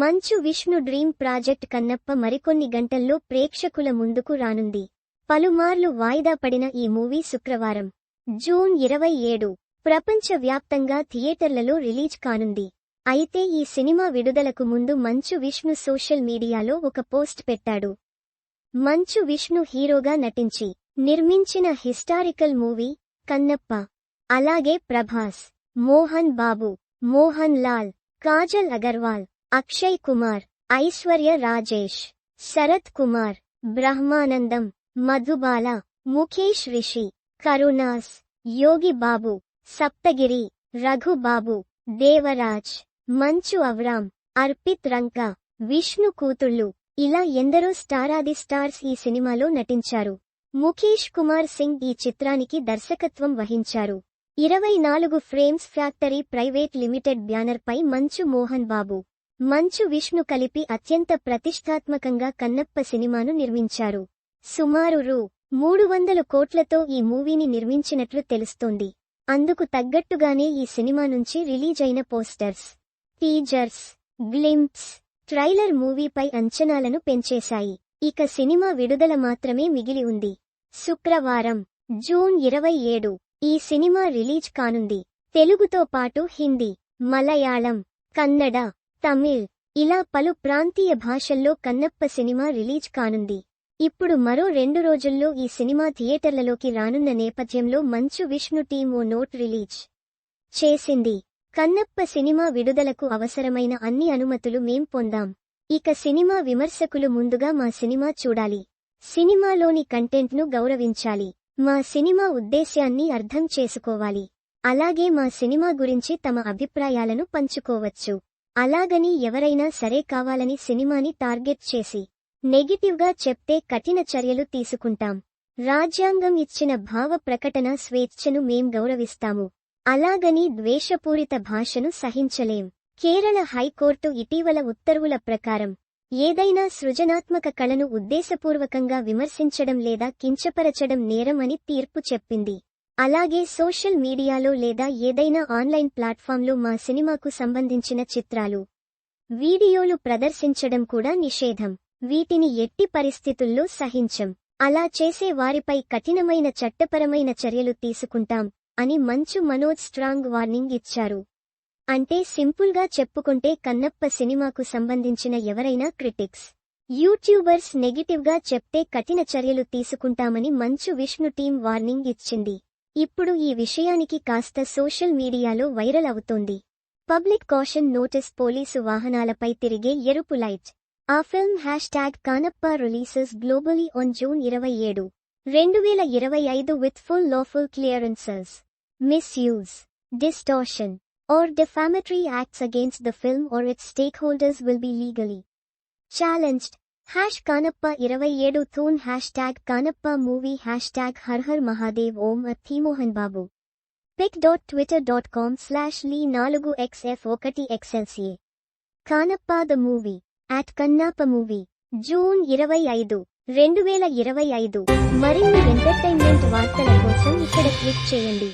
Manchu Vishnu dream project Kannappa మరికొన్ని గంటల్లో ప్రేక్షకుల ముందుకు రానుంది. పలుమార్లు వాయిదా పడిన ఈ మూవీ శుక్రవారం జూన్ ఇరవై ఏడు ప్రపంచవ్యాప్తంగా థియేటర్లలో రిలీజ్ కానుంది. అయితే ఈ సినిమా విడుదలకు ముందు మంచు విష్ణు సోషల్ మీడియాలో ఒక పోస్ట్ పెట్టాడు. మంచు విష్ణు హీరోగా నటించి నిర్మించిన హిస్టారికల్ మూవీ కన్నప్ప అలాగే ప్రభాస్ మోహన్ బాబు మోహన్ లాల్ కాజల్ అగర్వాల్ అక్షయ్ కుమార్ ఐశ్వర్య రాజేష్ శరత్ కుమార్ బ్రహ్మానందం మధుబాల ముఖేష్ రిషి కరుణాస్ యోగి బాబు సప్తగిరి రఘుబాబు దేవరాజ్ మంచు అవరామ్ అర్పిత్ రంక విష్ణు కూతుళ్ళు. ఇలా ఎందరో స్టారాది స్టార్స్ ఈ సినిమాలో నటించారు. ముఖేష్ కుమార్ సింగ్ ఈ చిత్రానికి దర్శకత్వం వహించారు. ఇరవై నాలుగు ఫ్రేమ్స్ ఫ్యాక్టరీ ప్రైవేట్ లిమిటెడ్ బ్యానర్పై మంచు మోహన్ బాబు మంచు విష్ణు కలిపి అత్యంత ప్రతిష్టాత్మకంగా కన్నప్ప సినిమాను నిర్మించారు. సుమారు రూ. మూడు వందల కోట్లతో ఈ మూవీని నిర్మించినట్లు తెలుస్తోంది. అందుకు తగ్గట్టుగానే ఈ సినిమా నుంచి రిలీజ్ అయిన పోస్టర్స్ టీజర్స్ గ్లింప్స్ ట్రైలర్ మూవీపై అంచనాలను పెంచేశాయి. ఇక సినిమా విడుదల మాత్రమే మిగిలి ఉంది. శుక్రవారం జూన్ ఇరవై ఏడు ఈ సినిమా రిలీజ్ కానుంది. తెలుగుతో పాటు హిందీ మలయాళం కన్నడ తమిళ్. ఇలా పలు ప్రాంతీయ భాషల్లో కన్నప్ప సినిమా రిలీజ్ కానుంది. ఇప్పుడు మరో రెండు రోజుల్లో ఈ సినిమా థియేటర్లలోకి రానున్న నేపథ్యంలో మంచు విష్ణు టీం ఓ నోట్ రిలీజ్ చేసింది. కన్నప్ప సినిమా విడుదలకు అవసరమైన అన్ని అనుమతులు మేం పొందాం. ఇక సినిమా విమర్శకులు ముందుగా మా సినిమా చూడాలి. సినిమాలోని కంటెంట్ను గౌరవించాలి. మా సినిమా ఉద్దేశ్యాన్ని అర్థం చేసుకోవాలి. అలాగే మా సినిమా గురించి తమ అభిప్రాయాలను పంచుకోవచ్చు. అలాగని ఎవరైనా సరే కావాలని సినిమాని టార్గెట్ చేసి నెగిటివ్గా చెప్తే కఠిన చర్యలు తీసుకుంటాం. రాజ్యాంగం ఇచ్చిన భావ ప్రకటన స్వేచ్ఛను మేం గౌరవిస్తాము. అలాగని ద్వేషపూరిత భాషను సహించలేం. కేరళ హైకోర్టు ఇటీవల ఉత్తర్వుల ప్రకారం ఏదైనా సృజనాత్మక కళను ఉద్దేశపూర్వకంగా విమర్శించడం లేదా కించపరచడం నేరం అని తీర్పు చెప్పింది. అలాగే సోషల్ మీడియాలో లేదా ఏదైనా ఆన్లైన్ ప్లాట్ఫామ్లో మా సినిమాకు సంబంధించిన చిత్రాలు వీడియోలు ప్రదర్శించడం కూడా నిషేధం. వీటిని ఎట్టి పరిస్థితుల్లో సహించం. అలా చేసే వారిపై కఠినమైన చట్టపరమైన చర్యలు తీసుకుంటాం అని మంచు మనోజ్ స్ట్రాంగ్ వార్నింగ్ ఇచ్చారు. అంటే సింపుల్గా చెప్పుకుంటే కన్నప్ప సినిమాకు సంబంధించిన ఎవరైనా క్రిటిక్స్ యూట్యూబర్స్ నెగిటివ్గా చెప్తే కఠిన చర్యలు తీసుకుంటామని మంచు విష్ణు టీం వార్నింగ్ ఇచ్చింది. ఇప్పుడు ఈ విషయానికి కాస్త సోషల్ మీడియాలో వైరల్ అవుతోంది. పబ్లిక్ కాషన్ నోటీస్ పోలీసు వాహనాలపై తిరిగే ఎరుపు లైట్. ఆ film hash tag Kannappa releases globally on June ఇరవై ఏడు. రెండు వేల ఇరవై ఐదు with full lawful clearances. Misuse. Distortion. or defamatory acts against the film or its stakeholders will be legally challenged. Hash Kannappa ఇరవై ఏడు June hash tag Kannappa movie hash tag Har Har Mahadev Om అథీమోహన్ Babu pic dot twitter dot com slash లీ నాలుగు XF ఒకటి XLCA Kannappa the movie at Kannappa movie June ఇరవై ఐదు రెండు వేల ఇరవై ఐదు మరిన్ని ఎంటర్టైన్మెంట్ వార్తల కోసం ఇక్కడ క్లిక్ చేయండి.